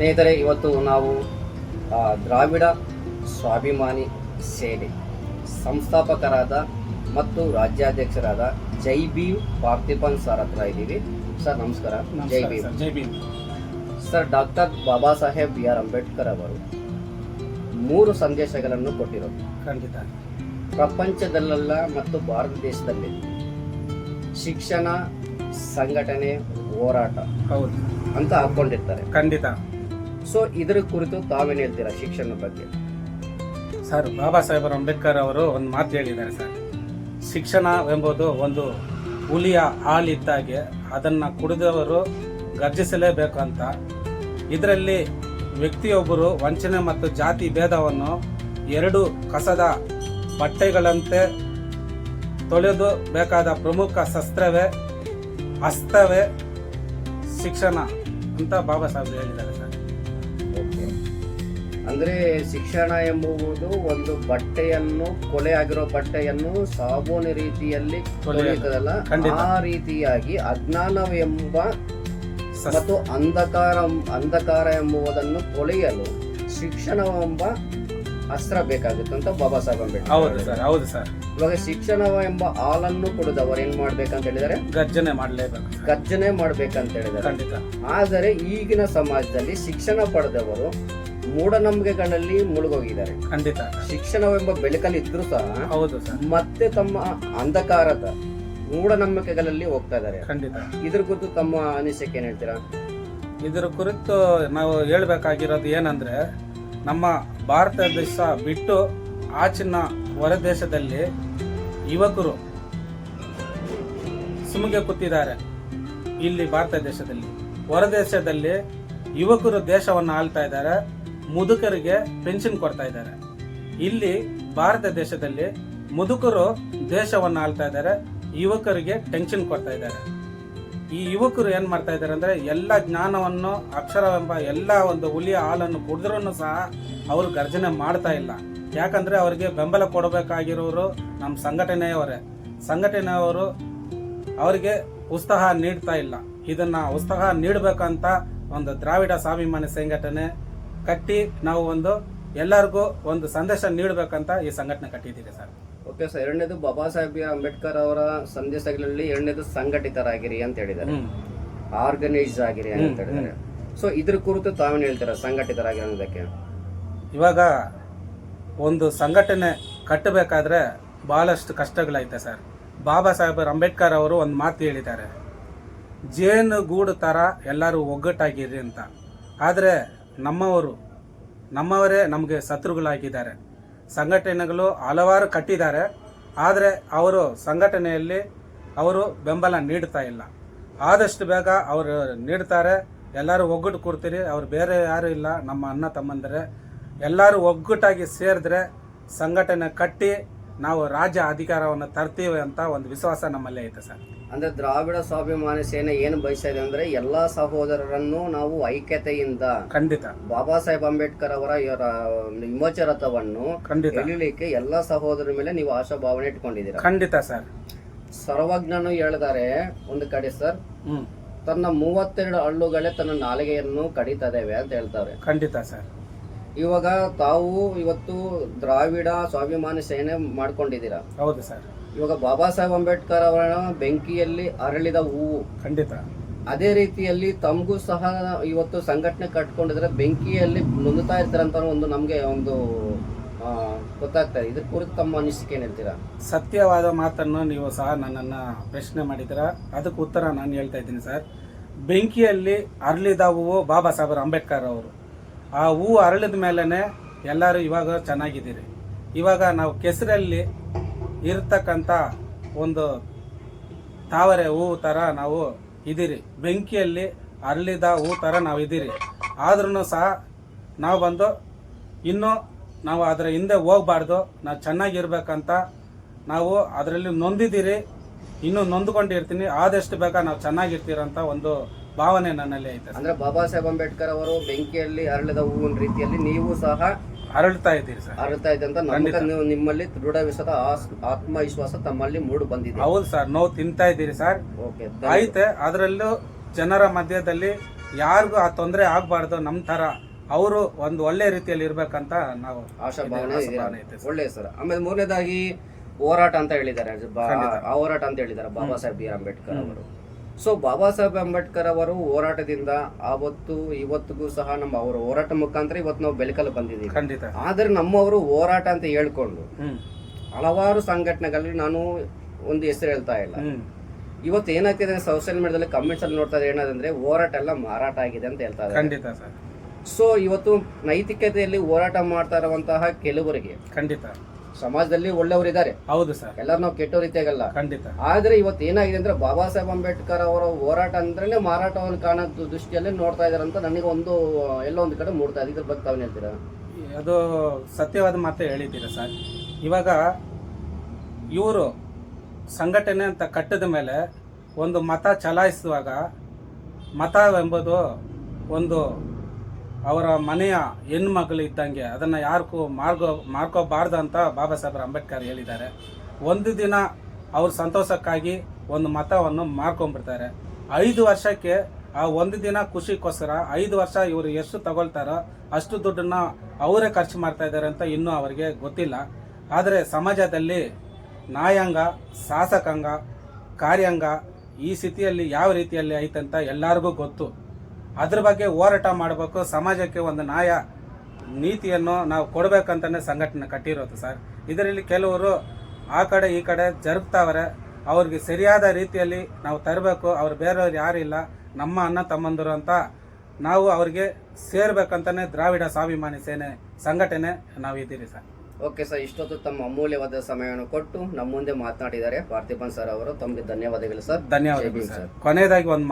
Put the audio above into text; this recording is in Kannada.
ಸ್ನೇಹಿತರೆ ಇವತ್ತು ನಾವು ದ್ರಾವಿಡ ಸ್ವಾಭಿಮಾನಿ ಸೇನೆ ಸಂಸ್ಥಾಪಕರಾದ ಮತ್ತು ರಾಜ್ಯಾಧ್ಯಕ್ಷರಾದ ಜೈ ಬಿ ಪಾರ್ಥಿಪನ್ ಸರ್ ಹತ್ರ ಇದ್ದೀವಿ. ಸರ್ ನಮಸ್ಕಾರ. ಜೈ ಬಿ ಜೈ B sir doctor Baba Saheb B R Ambedkar ಅವರು ಮೂರು ಸಂದೇಶಗಳನ್ನು ಕೊಟ್ಟಿರೋದು. ಖಂಡಿತ. ಪ್ರಪಂಚದಲ್ಲೆಲ್ಲ ಮತ್ತು ಭಾರತ ದೇಶದಲ್ಲಿ ಶಿಕ್ಷಣ ಸಂಘಟನೆ ಹೋರಾಟ ಹೌದು. ಅಂತ ಹಾಕೊಂಡಿರ್ತಾರೆ. ಖಂಡಿತ. ಸೊ ಇದರ ಕುರಿತು ತಾವೇನು ಹೇಳ್ತೀರಾ ಶಿಕ್ಷಣ ಬಗ್ಗೆ? ಸರ್ ಬಾಬಾ ಸಾಹೇಬ್ ಅಂಬೇಡ್ಕರ್ ಅವರು ಒಂದು ಮಾತು ಹೇಳಿದ್ದಾರೆ ಸರ್ ಶಿಕ್ಷಣ ಎಂಬುದು ಒಂದು ಹುಲಿಯ ಹಾಲಿದ್ದಾಗೆ ಅದನ್ನು ಕುಡಿದವರು ಗರ್ಜಿಸಲೇಬೇಕು ಅಂತ. ಇದರಲ್ಲಿ ವ್ಯಕ್ತಿಯೊಬ್ಬರು ವಂಚನೆ ಮತ್ತು ಜಾತಿ ಭೇದವನ್ನು ಎರಡು ಕಸದ ಬಟ್ಟೆಗಳಂತೆ ತೊಳೆದು ಬೇಕಾದ ಪ್ರಮುಖ ಶಸ್ತ್ರವೇ ಅಸ್ತವೇ ಶಿಕ್ಷಣ ಅಂತ ಬಾಬಾ ಸಾಹೇಬ್ ಹೇಳಿದ್ದಾರೆ. ಅಂದ್ರೆ ಶಿಕ್ಷಣ ಎಂಬುವುದು ಒಂದು ಬಟ್ಟೆಯನ್ನು ಕೊಲೆ ಆಗಿರೋ ಬಟ್ಟೆಯನ್ನು ಸಾಬೂನು ರೀತಿಯಲ್ಲಿ ತೊಳೆಯುತ್ತದಲ್ಲ ಆ ರೀತಿಯಾಗಿ ಅಜ್ಞಾನವೆಂಬ ಮತ್ತು ಅಂಧಕಾರ ಅಂಧಕಾರ ಎಂಬುವುದನ್ನು ತೊಳೆಯಲು ಶಿಕ್ಷಣವೆಂಬ ಅಸ್ತ್ರ ಬೇಕಾಗುತ್ತೆ ಅಂತ ಬಾಬಾ ಸಾಹೇಬ್ ಅಂಬೇಡ್ಕರ್ ಹೌದು ಸರ್ ಹೌದು ಸರ್. ಇವಾಗ ಶಿಕ್ಷಣ ಎಂಬ ಹಾಲನ್ನು ಕುಡಿದವರು ಏನ್ ಮಾಡ್ಬೇಕಂತ ಹೇಳಿದರೆ ಗರ್ಜನೆ ಮಾಡ್ಲೇಬೇಕು. ಗರ್ಜನೆ ಮಾಡ್ಬೇಕಂತ ಹೇಳಿದ್ದಾರೆ. ಖಂಡಿತ. ಆದರೆ ಈಗಿನ ಸಮಾಜದಲ್ಲಿ ಶಿಕ್ಷಣ ಪಡೆದವರು ಮೂಢನಂಬಿಕೆಗಳಲ್ಲಿ ಮುಳುಗೋಗಿದ್ದಾರೆ. ಖಂಡಿತ. ಶಿಕ್ಷಣವೆಂಬ ಬೆಳಕಲ್ಲಿ ಇದ್ರೂ ಸಹ ಹೌದು ಸರ್. ಮತ್ತೆ ತಮ್ಮ ಅಂಧಕಾರದ ಮೂಢನಂಬಿಕೆಗಳಲ್ಲಿ ಹೋಗ್ತಾ ಇದ್ದಾರೆ. ಖಂಡಿತ. ಇದ್ರ ಕುರಿತು ತಮ್ಮ ಅನಿಸಿಕೆ ಏನ್ ಹೇಳ್ತೀರಾ? ಇದರ ಕುರಿತು ನಾವು ಹೇಳ್ಬೇಕಾಗಿರೋದು ಏನಂದ್ರೆ ನಮ್ಮ ಭಾರತ ದೇಶ ಬಿಟ್ಟು ಆಚಿನ ಹೊರ ದೇಶದಲ್ಲಿ ಯುವಕರು ಸುಮಗೆ ಕೂತಿದ್ದಾರೆ ಇಲ್ಲಿ ಭಾರತ ದೇಶದಲ್ಲಿ. ಹೊರ ದೇಶದಲ್ಲಿ ಯುವಕರು ದೇಶವನ್ನು ಆಳ್ತಾ ಇದ್ದಾರೆ. ಮುದುಕರಿಗೆ ಪೆನ್ಷನ್ ಕೊಡ್ತಾ ಇದ್ದಾರೆ. ಇಲ್ಲಿ ಭಾರತ ದೇಶದಲ್ಲಿ ಮುದುಕರು ದೇಶವನ್ನು ಆಳ್ತಾ ಇದ್ದಾರೆ, ಯುವಕರಿಗೆ ಟೆನ್ಷನ್ ಕೊಡ್ತಾ ಇದ್ದಾರೆ. ಈ ಯುವಕರು ಏನು ಮಾಡ್ತಾ ಇದ್ದಾರೆ ಅಂದ್ರೆ ಎಲ್ಲ ಜ್ಞಾನವನ್ನು, ಅಕ್ಷರವೆಂಬ ಎಲ್ಲ ಒಂದು ಹುಲಿಯ ಹಾಲನ್ನು ಕುಡಿದ್ರೂ ಸಹ ಅವರು ಗರ್ಜನೆ ಮಾಡ್ತಾ ಇಲ್ಲ. ಯಾಕಂದ್ರೆ ಅವರಿಗೆ ಬೆಂಬಲ ಕೊಡಬೇಕಾಗಿರೋರು ನಮ್ಮ ಸಂಘಟನೆಯವರೇ. ಸಂಘಟನೆಯವರು ಅವರಿಗೆ ಉತ್ಸಾಹ ನೀಡ್ತಾ ಇಲ್ಲ. ಇದನ್ನ ಉತ್ಸಾಹ ನೀಡಬೇಕಂತ ಒಂದು ದ್ರಾವಿಡ ಸ್ವಾಭಿಮಾನಿ ಸಂಘಟನೆ ಕಟ್ಟಿ ನಾವು ಒಂದು ಎಲ್ಲರಿಗೂ ಒಂದು ಸಂದೇಶ ನೀಡಬೇಕಂತ ಈ ಸಂಘಟನೆ ಕಟ್ಟಿದ್ದೀರಿ ಸರ್. ಓಕೆ ಸರ್ ಎರಡನೇದು ಬಾಬಾ ಸಾಹೇಬ್ ಅಂಬೇಡ್ಕರ್ ಅವರ ಸಂದೇಶಗಳಲ್ಲಿ ಎರಡನೇದು ಸಂಘಟಿತರಾಗಿರಿ ಅಂತ ಹೇಳಿದ್ದಾರೆ. ಆರ್ಗನೈಸ್ ಆಗಿರಿ ಅಂತ ಹೇಳಿದ್ದಾರೆ. ಸೊ ಇದ್ರ ಕುರಿತು ತಾವೇನು ಹೇಳ್ತೀರಾ ಸಂಘಟಿತರಾಗಿ ಅನ್ನೋದಕ್ಕೆ? ಇವಾಗ ಒಂದು ಸಂಘಟನೆ ಕಟ್ಟಬೇಕಾದ್ರೆ ಬಹಳಷ್ಟು ಕಷ್ಟಗಳೈತೆ ಸರ್. ಬಾಬಾ ಸಾಹೇಬ್ ಅಂಬೇಡ್ಕರ್ ಅವರು ಒಂದು ಮಾತು ಹೇಳಿದ್ದಾರೆ. ಜೇನು ಗೂಡು ಥರ ಎಲ್ಲರೂ ಒಗ್ಗಟ್ಟಾಗಿರಿ ಅಂತ. ಆದರೆ ನಮ್ಮವರು, ನಮ್ಮವರೇ ನಮಗೆ ಶತ್ರುಗಳಾಗಿದ್ದಾರೆ. ಸಂಘಟನೆಗಳು ಹಲವಾರು ಕಟ್ಟಿದ್ದಾರೆ, ಆದರೆ ಅವರು ಸಂಘಟನೆಯಲ್ಲಿ ಅವರು ಬೆಂಬಲ ನೀಡ್ತಾ ಇಲ್ಲ. ಆದಷ್ಟು ಬೇಗ ಅವರು ನೀಡ್ತಾರೆ, ಎಲ್ಲರೂ ಒಗ್ಗಟ್ಟು ಕೊಡ್ತೀರಿ, ಅವ್ರು ಬೇರೆ ಯಾರೂ ಇಲ್ಲ, ನಮ್ಮ ಅಣ್ಣ ತಮ್ಮಂದರೆ. ಎಲ್ಲರೂ ಒಗ್ಗಟ್ಟಾಗಿ ಸೇರಿದ್ರೆ ಸಂಘಟನೆ ಕಟ್ಟಿ ನಾವು ರಾಜ್ಯ ಅಧಿಕಾರವನ್ನು ತರ್ತೀವಿ ಅಂತ ಒಂದು ವಿಶ್ವಾಸ ನಮ್ಮಲ್ಲಿ ಐತೆ ಸರ್. ಅಂದ್ರೆ ದ್ರಾವಿಡ ಸ್ವಾಭಿಮಾನಿ ಸೇನೆ ಏನು ಬಯಸ್ತಾ ಇದೆ ಎಲ್ಲ ಎಲ್ಲಾ ಸಹೋದರರನ್ನು ನಾವು ಐಕ್ಯತೆಯಿಂದ ಖಂಡಿತ. ಬಾಬಾ ಸಾಹೇಬ್ ಅಂಬೇಡ್ಕರ್ ಅವರ ಇವರ ವಿಮೋಚರತ್ವವನ್ನು ಖಂಡಿತ. ಎಳಿಲಿಕ್ಕೆ ಎಲ್ಲ ಸಹೋದರರ ಮೇಲೆ ನೀವು ಆಶಾಭಾವನೆ ಇಟ್ಕೊಂಡಿದ್ದೀರಾ? ಖಂಡಿತ ಸರ್. ಸರ್ವಜ್ಞನು ಹೇಳಿದ್ದಾರೆ ಒಂದು ಕಡೆ ಸರ್ ತನ್ನ ಮೂವತ್ತೆರಡು ಹಳ್ಳುಗಳೇ ತನ್ನ ನಾಲಿಗೆಯನ್ನು ಕಡಿತದೇವೆ ಅಂತ ಹೇಳ್ತಾರೆ. ಖಂಡಿತ ಸರ್. ಇವಾಗ ತಾವು ಇವತ್ತು ದ್ರಾವಿಡ ಸ್ವಾಭಿಮಾನಿ ಸೇನೆ ಮಾಡ್ಕೊಂಡಿದ್ದೀರಾ? ಹೌದು ಸರ್. ಇವಾಗ ಬಾಬಾ ಸಾಹೇಬ್ ಅಂಬೇಡ್ಕರ್ ಅವರ ಬೆಂಕಿಯಲ್ಲಿ ಅರಳಿದ ಹೂವು. ಖಂಡಿತ. ಅದೇ ರೀತಿಯಲ್ಲಿ ತಮಗೂ ಸಹ ಇವತ್ತು ಸಂಘಟನೆ ಕಟ್ಕೊಂಡಿದ್ರೆ ಬೆಂಕಿಯಲ್ಲಿ ನುಂಗುತ್ತಾ ಇರ್ತಾರಂತ ಒಂದು ನಮಗೆ ಒಂದು ಗೊತ್ತಾಗ್ತದೆ ಗೊತ್ತಾಗ್ತಾ ಇದೆ. ಇದ್ರ ಕುರಿತು ತಮ್ಮ ಅನಿಸಿಕೆ ಏನ್ ಹೇಳ್ತೀರಾ? ಸತ್ಯವಾದ ಮಾತನ್ನು ನೀವು ಸಹ ನನ್ನನ್ನು ಪ್ರಶ್ನೆ ಮಾಡಿದ್ದೀರಾ? ಅದಕ್ಕೆ ಉತ್ತರ ನಾನು ಹೇಳ್ತಾ ಇದ್ದೀನಿ ಸರ್. ಬೆಂಕಿಯಲ್ಲಿ ಅರಳಿದ ಹೂವು ಬಾಬಾ ಸಾಹೇಬ್ ಅಂಬೇಡ್ಕರ್ ಅವರು. ಆ ಹೂವು ಅರಳಿದ ಮೇಲೇ ಎಲ್ಲರೂ ಇವಾಗ ಚೆನ್ನಾಗಿದ್ದೀರಿ. ಇವಾಗ ನಾವು ಕೆಸರಲ್ಲಿ ಇರ್ತಕ್ಕಂಥ ಒಂದು ತಾವರೆ ಹೂವು ಥರ ನಾವು ಇದ್ದೀರಿ. ಬೆಂಕಿಯಲ್ಲಿ ಅರಳಿದ ಹೂ ಥರ ನಾವು ಇದ್ದೀರಿ. ಆದ್ರೂ ಸಹ ನಾವು ಬಂದು ಇನ್ನೂ ನಾವು ಅದರ ಹಿಂದೆ ಹೋಗಬಾರ್ದು. ನಾವು ಚೆನ್ನಾಗಿರ್ಬೇಕಂತ ನಾವು ಅದರಲ್ಲಿ ನೊಂದಿದ್ದೀರಿ. ಇನ್ನೂ ನೊಂದ್ಕೊಂಡಿರ್ತೀನಿ. ಆದಷ್ಟು ಬೇಗ ನಾವು ಚೆನ್ನಾಗಿರ್ತೀರಂತ ಒಂದು ಭಾವನೆ ನನ್ನಲ್ಲಿ ಐತೆ. ಅಂದ್ರೆ ಬಾಬಾ ಸಾಹೇಬ್ ಅಂಬೇಡ್ಕರ್ ಅವರು ಬೆಂಕಿಯಲ್ಲಿ ಅರಳಿದ ಹೂವಿನ ರೀತಿಯಲ್ಲಿ ನೀವು ಸಹ ಅರಳ್ತಾ ಇದ್ದೀರಿ ಸರ್. ಅರಳ್ತಾ ಇದೆ ಅಂತ ನಮಗೆ ನೀವು ನಿಮ್ಮಲ್ಲಿ ದೃಢ ವಿಶ್ವಾಸ ಆಸ್- ಆತ್ಮವಿಶ್ವಾಸ ತಮ್ಮಲ್ಲಿ ಮೂಡು ಬಂದಿದೆ. ಹೌದು ಸರ್ ನೋವು ತಿಂತಾ ಇದ್ದೀರಿ ಸರ್. ಓಕೆ ಐತೆ ಅದರಲ್ಲೂ ಜನರ ಮಧ್ಯದಲ್ಲಿ ಯಾರಿಗೂ ಆ ತೊಂದರೆ ಆಗಬಾರ್ದು ನಮ್ಮ ಥರ ಅವರು ಒಂದು ಒಳ್ಳೆ ರೀತಿಯಲ್ಲಿ ಇರ್ಬೇಕಂತ ನಾವು ಆಶಾಭಾವನೆ ಭಾವನೆ ಇದೆ. ಒಳ್ಳೆ ಸರ್. ಆಮೇಲೆ ಮೂರನೇದಾಗಿ ಹೋರಾಟ ಅಂತ ಹೇಳಿದ್ದಾರೆ. ಆ ಹೋರಾಟ ಅಂತ ಹೇಳಿದ್ದಾರೆ ಬಾಬಾ ಸಾಹೇಬ್ ಬಿ ಆರ್ ಅಂಬೇಡ್ಕರ್ ಅವರು. ಸೊ ಬಾಬಾ ಸಾಹೇಬ್ ಅಂಬೇಡ್ಕರ್ ಅವರು ಹೋರಾಟದಿಂದ ಆವತ್ತು ಇವತ್ತಿಗೂ ಸಹ ನಮ್ಮ ಅವರ ಹೋರಾಟ ಮುಖಾಂತರ ಇವತ್ತು ನಾವು ಬೆಳಕಲ್ಲಿ ಬಂದಿದ್ದೀವಿ. ಖಂಡಿತ. ಆದರೆ ನಮ್ಮವರು ಹೋರಾಟ ಅಂತ ಹೇಳ್ಕೊಂಡು ಹಲವಾರು ಸಂಘಟನೆಗಳಲ್ಲಿ ನಾನು ಒಂದು ಹೆಸರು ಹೇಳ್ತಾ ಇಲ್ಲ. ಇವತ್ತು ಏನಾಗ್ತಿದೆ ಸೋಷಿಯಲ್ ಮೀಡಿಯಾದಲ್ಲಿ ಕಮೆಂಟ್ಸ್ ಅಲ್ಲಿ ನೋಡ್ತಾ ಇದ್ದಾರೆ ಏನಂದ್ರೆ ಹೋರಾಟ ಎಲ್ಲ ಮಾರಾಟ ಆಗಿದೆ ಅಂತ ಹೇಳ್ತಾ ಇದ್ದಾರೆ. ಖಂಡಿತ ಸರ್. ಸೊ ಇವತ್ತು ನೈತಿಕತೆಯಲ್ಲಿ ಹೋರಾಟ ಮಾಡ್ತಾ ಇರುವಂತಹ ಕೆಲವರಿಗೆ ಖಂಡಿತ. ಸಮಾಜದಲ್ಲಿ ಒಳ್ಳೆಯವರಿದ್ದಾರೆ. ಹೌದು ಸರ್. ಎಲ್ಲರೂ ನಾವು ಕೆಟ್ಟ ರೀತಿಯಾಗಲ್ಲ. ಖಂಡಿತ. ಆದ್ರೆ ಇವತ್ತು ಏನಾಗಿದೆ ಅಂದ್ರೆ ಬಾಬಾ ಸಾಹೇಬ್ ಅಂಬೇಡ್ಕರ್ ಅವರ ಹೋರಾಟ ಅಂದ್ರೆ ಮಾರಾಟವನ್ನು ಕಾಣೋ ದೃಷ್ಟಿಯಲ್ಲಿ ನೋಡ್ತಾ ಇದಾರೆ ಅಂತ ನನಗೆ ಒಂದು ಎಲ್ಲ ಒಂದು ಕಡೆ ಮೂಡ್ತಾ ಇದೆ. ಇದ್ರ ಬಗ್ಗೆ ತಾವೇನ್ ಹೇಳ್ತೀರಾ? ಅದು ಸತ್ಯವಾದ ಮಾತೇ ಹೇಳಿದ್ದೀರಾ ಸರ್. ಇವಾಗ ಇವರು ಸಂಘಟನೆ ಅಂತ ಕಟ್ಟಿದ ಮೇಲೆ ಒಂದು ಮತ ಚಲಾಯಿಸುವಾಗ ಮತ ಎಂಬುದು ಒಂದು ಅವರ ಮನೆಯ ಹೆಣ್ಮಗಳು ಇದ್ದಂಗೆ ಅದನ್ನು ಯಾರಿಗೂ ಮಾರ್ಗೋ ಮಾರ್ಕೋಬಾರ್ದು ಅಂತ ಬಾಬಾ ಸಾಹೇಬ್ ಅಂಬೇಡ್ಕರ್ ಹೇಳಿದ್ದಾರೆ. ಒಂದು ದಿನ ಅವ್ರ ಸಂತೋಷಕ್ಕಾಗಿ ಒಂದು ಮತವನ್ನು ಮಾರ್ಕೊಂಡ್ಬಿಡ್ತಾರೆ. ಐದು ವರ್ಷಕ್ಕೆ ಆ ಒಂದು ದಿನ ಖುಷಿಗೋಸ್ಕರ ಐದು ವರ್ಷ ಇವರು ಎಷ್ಟು ತಗೊಳ್ತಾರೋ ಅಷ್ಟು ದುಡ್ಡನ್ನ ಅವರೇ ಖರ್ಚು ಮಾಡ್ತಾ ಇದ್ದಾರೆ ಅಂತ ಇನ್ನೂ ಅವರಿಗೆ ಗೊತ್ತಿಲ್ಲ. ಆದರೆ ಸಮಾಜದಲ್ಲಿ ನ್ಯಾಯಾಂಗ, ಶಾಸಕಾಂಗ, ಕಾರ್ಯಾಂಗ ಈ ಸ್ಥಿತಿಯಲ್ಲಿ ಯಾವ ರೀತಿಯಲ್ಲಿ ಐತಂತ ಎಲ್ಲರಿಗೂ ಗೊತ್ತು. ಅದ್ರ ಬಗ್ಗೆ ಹೋರಾಟ ಮಾಡಬೇಕು. ಸಮಾಜಕ್ಕೆ ಒಂದು ನ್ಯಾಯ ನೀತಿಯನ್ನು ನಾವು ಕೊಡಬೇಕಂತಲೇ ಸಂಘಟನೆ ಕಟ್ಟಿರೋದು ಸರ್. ಇದರಲ್ಲಿ ಕೆಲವರು ಆ ಕಡೆ ಈ ಕಡೆ ಜರುಗ್ತಾವ್ರೆ. ಅವ್ರಿಗೆ ಸರಿಯಾದ ರೀತಿಯಲ್ಲಿ ನಾವು ತರಬೇಕು. ಅವ್ರು ಬೇರೆಯವ್ರು ಯಾರಿಲ್ಲ ನಮ್ಮ ಅಣ್ಣ ತಮ್ಮಂದರು ಅಂತ ನಾವು ಅವ್ರಿಗೆ ಸೇರ್ಬೇಕಂತಾನೆ ದ್ರಾವಿಡ ಸ್ವಾಭಿಮಾನಿ ಸೇನೆ ಸಂಘಟನೆ ನಾವು ಇದ್ದೀರಿ ಸರ್. ಓಕೆ ಸರ್ ಇಷ್ಟೊತ್ತು ತಮ್ಮ ಅಮೂಲ್ಯವಾದ ಸಮಯವನ್ನು ಕೊಟ್ಟು ನಮ್ಮ ಮುಂದೆ ಮಾತನಾಡಿದ್ದಾರೆ ಪಾರ್ಥಿಪನ್ ಸರ್ ಅವರು. ತಮಗೆ ಧನ್ಯವಾದಗಳು ಸರ್. ಧನ್ಯವಾದಗಳು ಸರ್. ಕೊನೆಯದಾಗಿ ಒಂದು